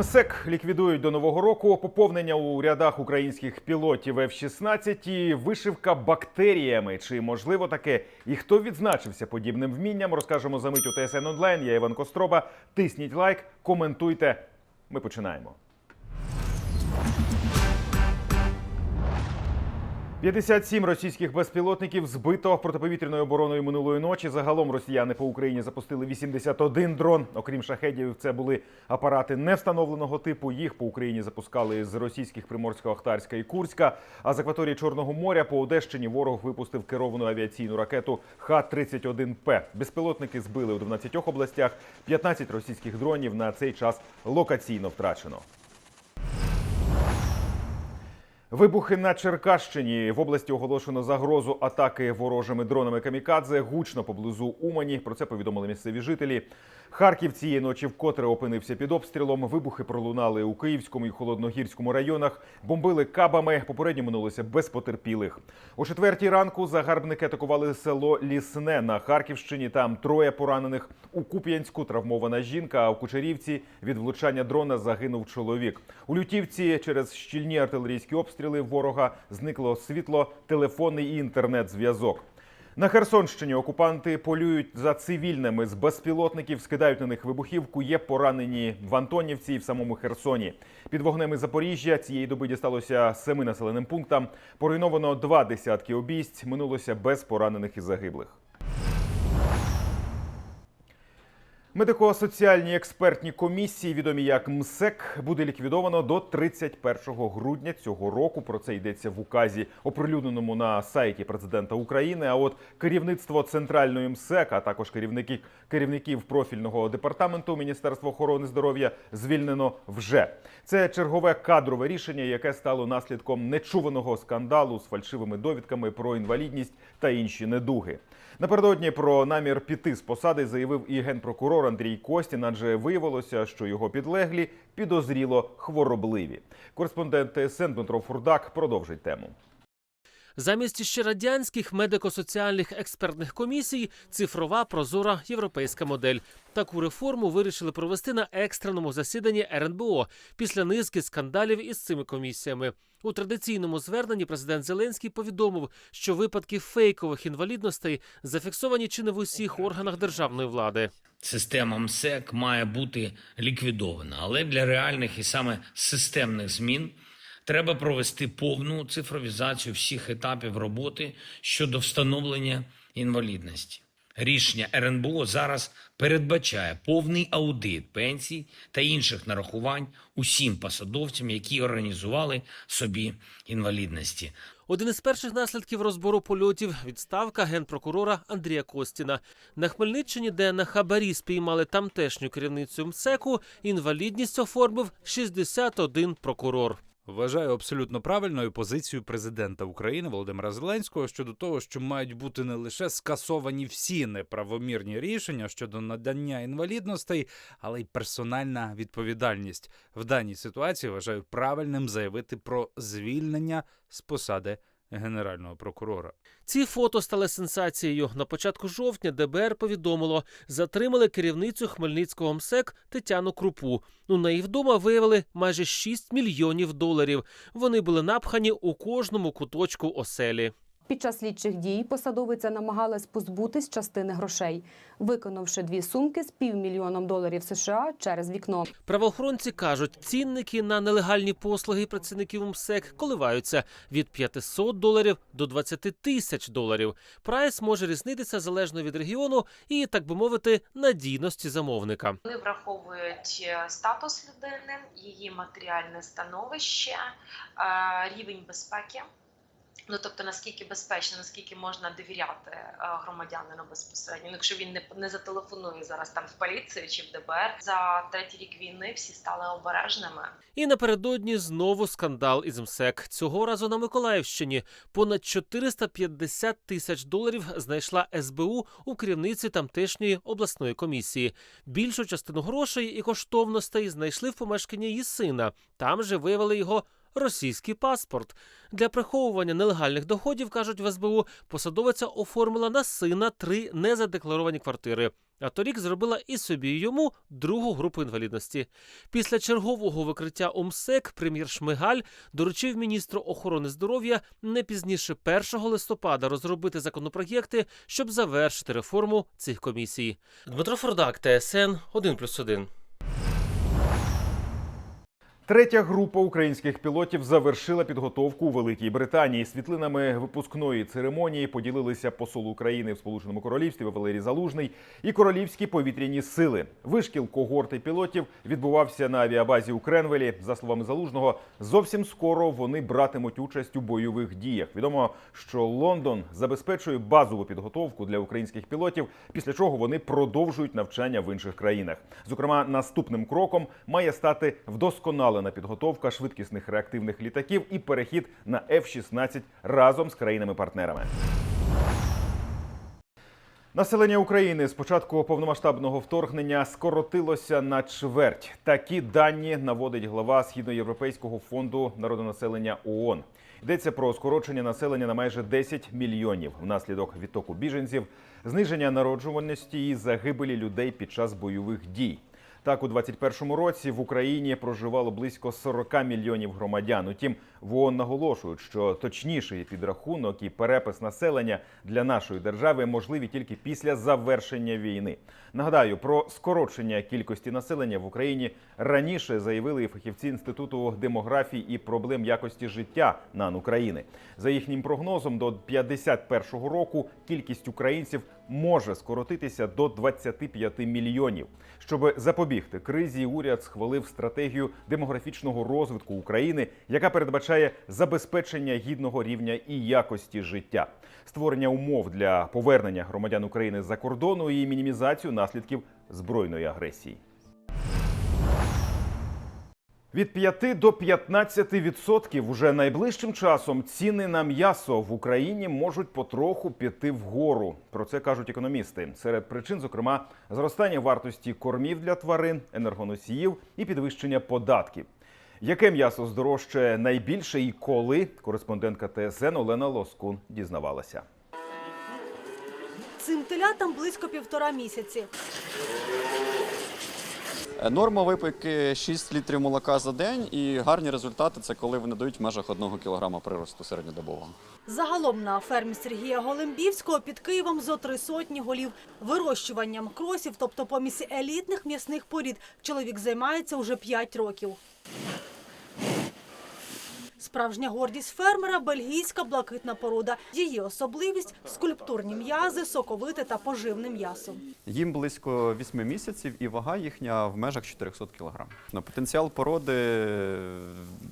МСЕК ліквідують до нового року поповнення у рядах українських пілотів F-16 і вишивка бактеріями. Чи можливо таке? І хто відзначився подібним вмінням? Розкажемо за мить у ТСН онлайн. Я Іван Костроба. Тисніть лайк, коментуйте. Ми починаємо. 57 російських безпілотників збито протиповітряною обороною минулої ночі. Загалом росіяни по Україні запустили 81 дрон. Окрім шахедів, це були апарати невстановленого типу. Їх по Україні запускали з російських Приморсько-Ахтарська і Курська. А з акваторії Чорного моря по Одещині ворог випустив керовану авіаційну ракету Х-31П. Безпілотники збили у 12 областях. 15 російських дронів на цей час локаційно втрачено. Вибухи на Черкащині в області оголошено загрозу атаки ворожими дронами камікадзе гучно поблизу Умані. Про це повідомили місцеві жителі. Харків цієї ночі вкотре опинився під обстрілом. Вибухи пролунали у Київському і Холодногірському районах. Бомбили кабами. Попередньо минулося без потерпілих. О четвертій ранку загарбники атакували село Лісне на Харківщині. Там троє поранених. У Куп'янську травмована жінка. А у Кучерівці від влучання дрона загинув чоловік. У Лютівці через щільні артилерійські обстріли ворога зникло світло, телефонний і інтернет-зв'язок. На Херсонщині окупанти полюють за цивільними з безпілотників, скидають на них вибухівку. Є поранені в Антонівці і в самому Херсоні. Під вогнем Запоріжжя цієї доби дісталося семи населеним пунктам. Поруйновано два десятки обійсть. Минулося без поранених і загиблих. Медико-соціальні експертні комісії, відомі як МСЕК, буде ліквідовано до 31 грудня цього року. Про це йдеться в указі, оприлюдненому на сайті президента України. А от керівництво центральної МСЕК, а також керівники керівників профільного департаменту Міністерства охорони здоров'я звільнено вже. Це чергове кадрове рішення, яке стало наслідком нечуваного скандалу з фальшивими довідками про інвалідність та інші недуги. Напередодні про намір піти з посади заявив і генпрокурор Андрій Костін, адже виявилося, що його підлеглі підозріло хворобливі. Кореспондент ТСН Дмитро Фурдак продовжить тему. Замість ще радянських медико-соціальних експертних комісій цифрова прозора європейська модель. Таку реформу вирішили провести на екстреному засіданні РНБО після низки скандалів із цими комісіями. У традиційному зверненні президент Зеленський повідомив, що випадки фейкових інвалідностей зафіксовані чи не в усіх органах державної влади. Система МСЕК має бути ліквідована, але для реальних і саме системних змін треба провести повну цифровізацію всіх етапів роботи щодо встановлення інвалідності. Рішення РНБО зараз передбачає повний аудит пенсій та інших нарахувань усім посадовцям, які організували собі інвалідності. Один із перших наслідків розбору польотів відставка генпрокурора Андрія Костіна на Хмельниччині, де на хабарі спіймали тамтешню керівницю МСЕКу, інвалідність оформив 61 прокурор. Вважаю абсолютно правильною позицію президента України Володимира Зеленського щодо того, що мають бути не лише скасовані всі неправомірні рішення щодо надання інвалідностей, але й персональна відповідальність. В даній ситуації вважаю правильним заявити про звільнення з посади генерального прокурора. Ці фото стали сенсацією. На початку жовтня ДБР повідомило, затримали керівницю Хмельницького МСЕК Тетяну Крупу. У неї вдома виявили майже 6 мільйонів доларів. Вони були напхані у кожному куточку оселі. Під час слідчих дій посадовиця намагалась позбутись частини грошей, виконавши дві сумки з півмільйоном доларів США через вікно. Правоохоронці кажуть, цінники на нелегальні послуги працівників МСЕК коливаються від 500 доларів до 20 тисяч доларів. Прайс може різнитися залежно від регіону і, так би мовити, надійності замовника. Вони враховують е, статус людини, її матеріальне становище, е, рівень безпеки. Ну тобто наскільки безпечно, наскільки можна довіряти е, громадянину безпосередньо. Ну, Якщо він не, не зателефонує зараз там в поліцію чи в ДБР за третій рік війни, всі стали обережними. І напередодні знову скандал із МСЕК. Цього разу на Миколаївщині понад 450 тисяч доларів знайшла СБУ у керівниці тамтешньої обласної комісії. Більшу частину грошей і коштовностей знайшли в помешканні її сина. Там же виявили його російський паспорт. Для приховування нелегальних доходів, кажуть в СБУ, посадовиця оформила на сина три незадекларовані квартири. А торік зробила і собі і йому другу групу інвалідності. Після чергового викриття ОМСЕК прем'єр Шмигаль доручив міністру охорони здоров'я не пізніше 1 листопада розробити законопроєкти, щоб завершити реформу цих комісій. Дмитро Фордак, ТСН 1+,1. Третя група українських пілотів завершила підготовку у Великій Британії. Світлинами випускної церемонії поділилися посол України в Сполученому Королівстві Валерій Залужний і королівські повітряні сили. Вишкіл когорти пілотів відбувався на авіабазі у Кренвелі. За словами Залужного, зовсім скоро вони братимуть участь у бойових діях. Відомо, що Лондон забезпечує базову підготовку для українських пілотів, після чого вони продовжують навчання в інших країнах. Зокрема, наступним кроком має стати вдосконалена підготовка швидкісних реактивних літаків і перехід на F-16 разом з країнами-партнерами. Населення України з початку повномасштабного вторгнення скоротилося на чверть. Такі дані наводить глава Східноєвропейського фонду народонаселення ООН. Йдеться про скорочення населення на майже 10 мільйонів внаслідок відтоку біженців, зниження народжуваності і загибелі людей під час бойових дій. Так, у 2021 році в Україні проживало близько 40 мільйонів громадян. Утім, в ООН наголошують, що точніший підрахунок і перепис населення для нашої держави можливі тільки після завершення війни. Нагадаю, про скорочення кількості населення в Україні раніше заявили і фахівці інституту демографії і проблем якості життя НАН України. За їхнім прогнозом, до 51-го року кількість українців може скоротитися до 25 мільйонів. Щоб запобігти кризі, уряд схвалив стратегію демографічного розвитку України, яка передбачає забезпечення гідного рівня і якості життя, створення умов для повернення громадян України з-за кордону і мінімізацію наслідків збройної агресії. Від 5 до 15 відсотків уже найближчим часом ціни на м'ясо в Україні можуть потроху піти вгору. Про це кажуть економісти. Серед причин, зокрема, зростання вартості кормів для тварин, енергоносіїв і підвищення податків. Яке м'ясо здорожчає найбільше і коли? Кореспондентка ТСН Олена Лоскун дізнавалася. Цим телятам близько півтора місяці. Е, Норма випийки 6 літрів молока за день, і гарні результати це коли вони дають в межах 1 кг приросту середньодобового. Загалом на фермі Сергія Голембівського під Києвом зо три сотні голів. Вирощуванням кросів, тобто помісі елітних м'ясних порід, чоловік займається уже 5 років. Справжня гордість фермера – бельгійська блакитна порода. Її особливість – скульптурні м'язи, соковите та поживне м'ясо. Їм близько 8 місяців і вага їхня в межах 400 кг. На потенціал породи е,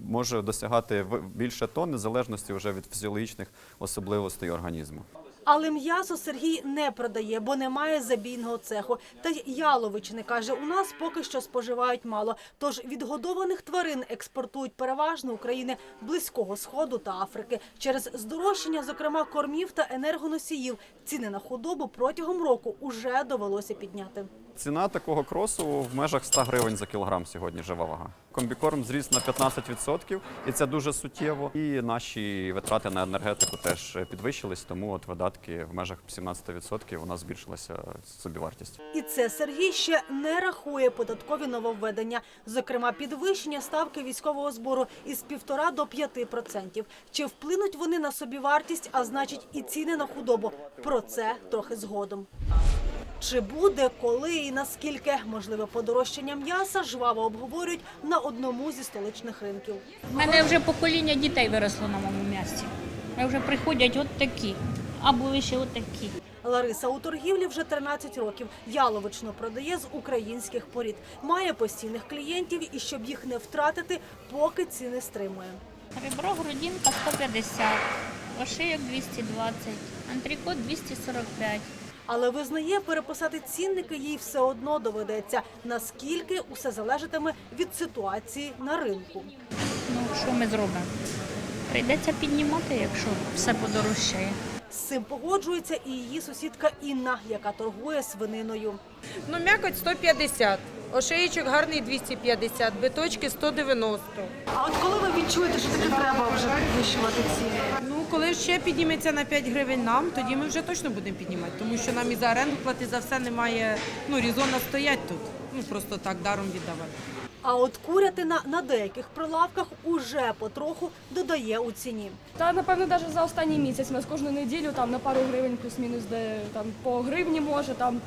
може досягати більше тонни, в залежності вже від фізіологічних особливостей організму. Але м'ясо Сергій не продає, бо немає забійного цеху. Та й яловичини, каже, у нас поки що споживають мало. Тож відгодованих тварин експортують переважно України Близького Сходу та Африки. Через здорожчання, зокрема, кормів та енергоносіїв, ціни на худобу протягом року уже довелося підняти. Ціна такого кросу в межах 100 гривень за кілограм сьогодні жива вага. Комбікорм зріс на 15%, і це дуже суттєво. І наші витрати на енергетику теж підвищились, тому от видатки в межах 17% у нас збільшилася собівартість. І це Сергій ще не рахує податкові нововведення, зокрема підвищення ставки військового збору із півтора до п'яти процентів. Чи вплинуть вони на собівартість, а значить і ціни на худобу? Про це трохи згодом. Чи буде, коли і наскільки можливе подорожчання м'яса жваво обговорюють на одному зі столичних ринків. У мене вже покоління дітей виросло на моєму місці. Вони вже приходять от такі, а були ще от такі. Лариса у торгівлі вже 13 років. Яловичну продає з українських порід. Має постійних клієнтів і щоб їх не втратити, поки ціни стримує. Ребро грудинка 150, ошийок 220, антрикот 245. Але визнає, переписати цінники їй все одно доведеться. Наскільки усе залежатиме від ситуації на ринку. Ну, що ми зробимо? Прийдеться піднімати, якщо все подорожчає. З цим погоджується і її сусідка Інна, яка торгує свининою. Ну, м'якоть 150, ошеїчок гарний 250, биточки 190. А от коли ви відчуєте, що таки треба вже підвищувати ціни? Коли ще підніметься на 5 гривень нам, тоді ми вже точно будемо піднімати, тому що нам і за оренду плати за все немає, ну, різона стоять тут. Ну, просто так даром віддавати. А от курятина на деяких прилавках уже потроху додає у ціні. Та напевно навіть за останній місяць ми з кожну неділю там на пару гривень плюс-мінус, де там по гривні може там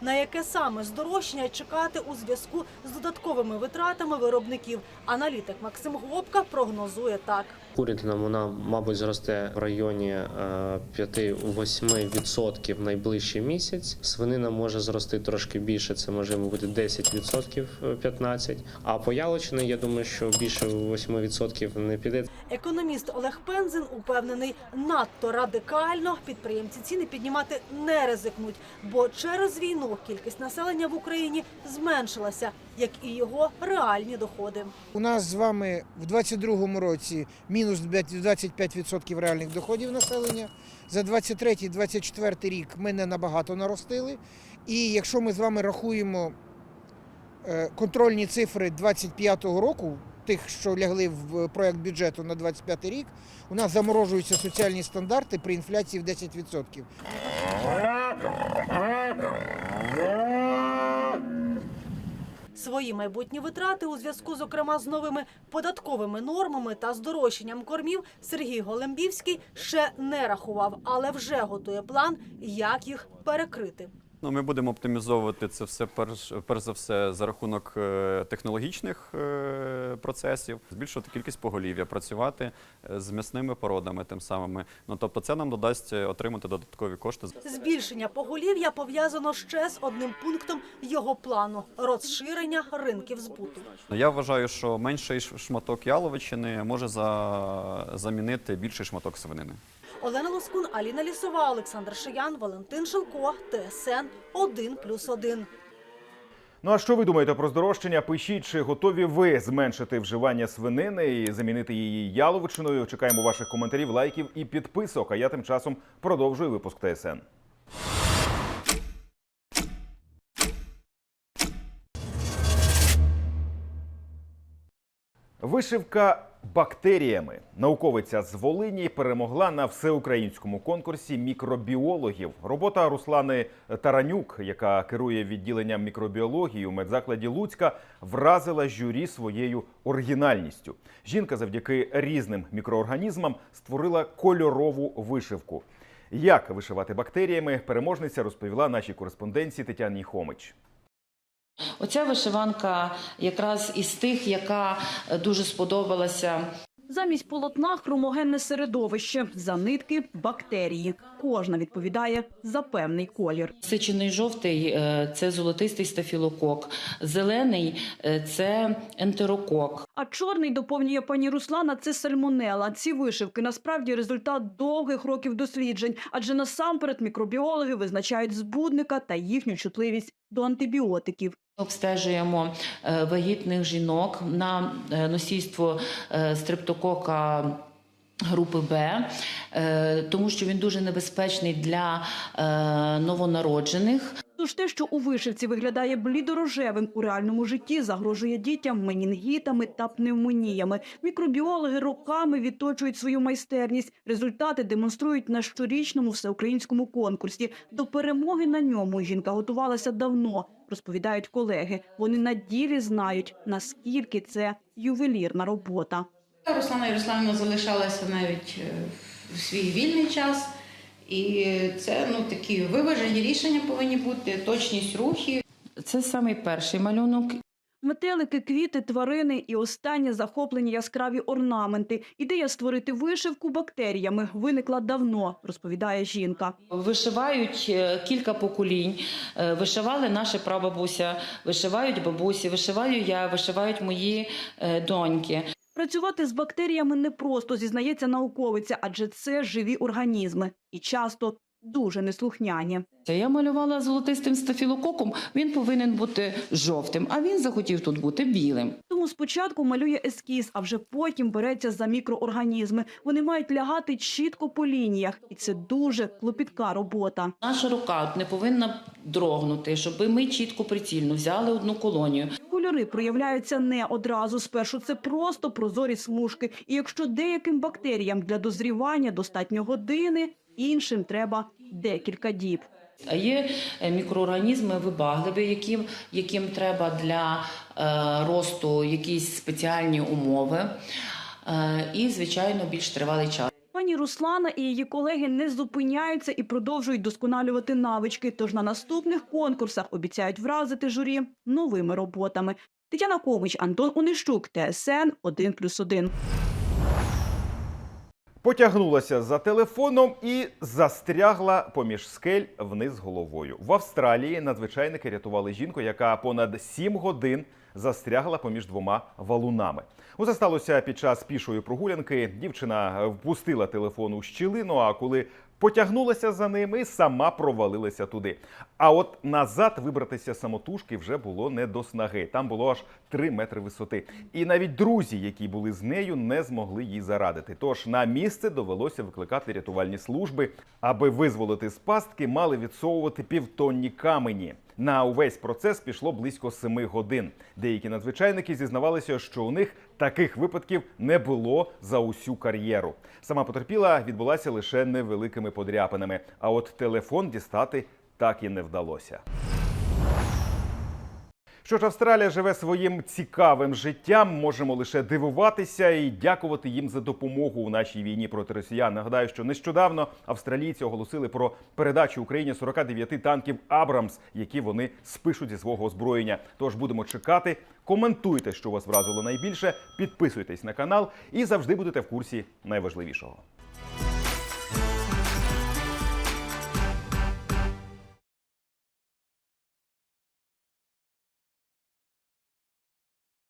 На яке саме здорожчання чекати у зв'язку з додатковими витратами виробників? Аналітик Максим Глобка прогнозує так. Курятина вона, мабуть, зросте в районі е, 5-8% найближчий місяць. Свинина може зрости трошки більше, це може бути 10%, е, 15%. А по яловичині, я думаю, що більше 8% не піде. Економіст Олег Пензин упевнений, надто радикально підприємці ціни піднімати не ризикнуть, бо через війну кількість населення в Україні зменшилася, як і його реальні доходи. У нас з вами в 2022 році мінус 25% реальних доходів населення. За 23-24 рік ми не набагато наростили. І якщо ми з вами рахуємо е, контрольні цифри 25-го року, тих, що лягли в проект бюджету на 25 рік, у нас заморожуються соціальні стандарти при інфляції в 10%. Свої майбутні витрати у зв'язку, зокрема, з новими податковими нормами та здорожчанням кормів Сергій Голембівський ще не рахував, але вже готує план, як їх перекрити. Ну, ми будемо оптимізовувати це все перш, перш за все за рахунок е, технологічних е, процесів, збільшувати кількість поголів'я, працювати е, з м'ясними породами тим самими. Ну тобто, це нам додасть отримати додаткові кошти. Збільшення поголів'я пов'язано ще з одним пунктом його плану розширення ринків збуту. Ну, Я вважаю, що менший шматок яловичини може за, замінити більший шматок свинини. Олена Лоскун, Аліна Лісова, Олександр Шиян, Валентин Шилко, ТСН 1+,1. Ну а що ви думаєте про здорожчання? Пишіть, чи готові ви зменшити вживання свинини і замінити її яловичиною? Чекаємо ваших коментарів, лайків і підписок. А я тим часом продовжую випуск ТСН. Вишивка бактеріями. Науковиця з Волині перемогла на всеукраїнському конкурсі мікробіологів. Робота Руслани Таранюк, яка керує відділенням мікробіології у медзакладі Луцька, вразила журі своєю оригінальністю. Жінка завдяки різним мікроорганізмам створила кольорову вишивку. Як вишивати бактеріями, переможниця розповіла нашій кореспонденції Тетяні Хомич. Оця вишиванка якраз із тих, яка е, дуже сподобалася Замість полотна хромогенне середовище, за нитки бактерії. Кожна відповідає за певний колір. Сичений жовтий е, це золотистий стафілокок, зелений е, це ентерокок. А чорний доповнює пані Руслана. Це сальмонела. Ці вишивки насправді результат довгих років досліджень, адже насамперед мікробіологи визначають збудника та їхню чутливість до антибіотиків. Обстежуємо е, вагітних жінок на е, носійство е, стрептокока. Групи Б, е, тому що він дуже небезпечний для е, новонароджених. Тож те, що у вишивці виглядає блідорожевим у реальному житті, загрожує дітям менінгітами та пневмоніями. Мікробіологи роками відточують свою майстерність. Результати демонструють на щорічному всеукраїнському конкурсі. До перемоги на ньому жінка готувалася давно, розповідають колеги. Вони на ділі знають, наскільки це ювелірна робота. Руслана Ярославівна залишалася навіть е, в свій вільний час. І це ну такі виважені рішення повинні бути, точність рухів. Це самий перший малюнок. Метелики, квіти, тварини і останнє захоплені яскраві орнаменти. Ідея створити вишивку бактеріями виникла давно, розповідає жінка. Вишивають е, кілька поколінь. Е, Вишивали наша прабабуся, вишивають бабусі, вишиваю я, вишивають мої доньки. Працювати з бактеріями непросто, зізнається науковиця, адже це живі організми. І часто дуже неслухняні. Я малювала золотистим стафілококом, він повинен бути жовтим, а він захотів тут бути білим. Тому спочатку малює ескіз, а вже потім береться за мікроорганізми. Вони мають лягати чітко по лініях, і це дуже клопітка робота. Наша рука не повинна дрогнути, щоб ми чітко прицільно взяли одну колонію. Кольори проявляються не одразу. Спершу це просто прозорі смужки. І якщо деяким бактеріям для дозрівання достатньо години, іншим треба декілька діб. Є е, мікроорганізми вибагливі, яким, яким треба для е, росту якісь спеціальні умови. Е, і, звичайно, більш тривалий час. Пані Руслана і її колеги не зупиняються і продовжують досконалювати навички. Тож на наступних конкурсах обіцяють вразити журі новими роботами. Тетяна Комич, Антон Онищук, ТСН 1+,1. Потягнулася за телефоном і застрягла поміж скель вниз головою. В Австралії надзвичайники рятували жінку, яка понад 7 годин застрягла поміж двома валунами. Усе сталося під час пішої прогулянки. Дівчина впустила телефон у щілину, а коли потягнулася за ним і сама провалилася туди. А от назад вибратися самотужки вже було не до снаги. Там було аж 3 метри висоти. І навіть друзі, які були з нею, не змогли їй зарадити. Тож на місце довелося викликати рятувальні служби. Аби визволити з пастки, мали відсовувати півтонні камені. На увесь процес пішло близько семи годин. Деякі надзвичайники зізнавалися, що у них таких випадків не було за усю кар'єру. Сама потерпіла відбулася лише невеликими подряпинами. А от телефон дістати так і не вдалося. Що ж, Австралія живе своїм цікавим життям. Можемо лише дивуватися і дякувати їм за допомогу у нашій війні проти росіян. Нагадаю, що нещодавно австралійці оголосили про передачу Україні 49 танків Абрамс, які вони спишуть зі свого озброєння. Тож будемо чекати. Коментуйте, що вас вразило найбільше, підписуйтесь на канал і завжди будете в курсі найважливішого.